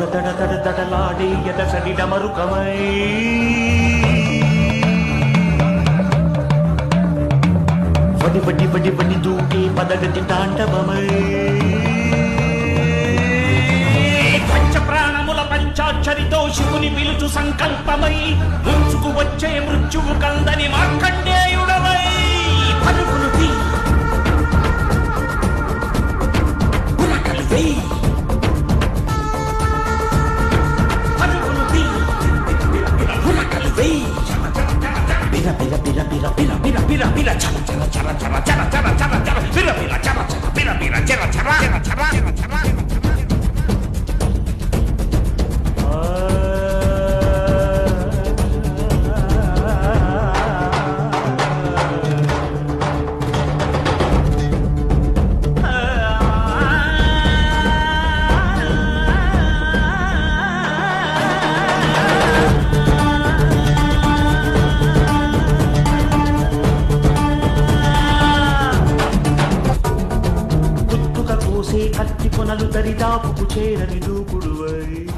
దడ దడ దడ దడలాడే ఎదసడి డమరుకమై వడి వడి వడి వడి దూకే పదగతి తాండవమై. పంచ ప్రాణముల పంచాక్షరితో శివుని పిలుచు సంకల్పమై. ముంచుకు వచ్చే మృత్యువు కందని మార్కండేయుడవై Pila, pila, pila, pila, pila, pila, pila, pila, chala, chala, chala, chala, chala, chala. కత్తి కొనలు దరిదాపుకు చేరని దూకుడువై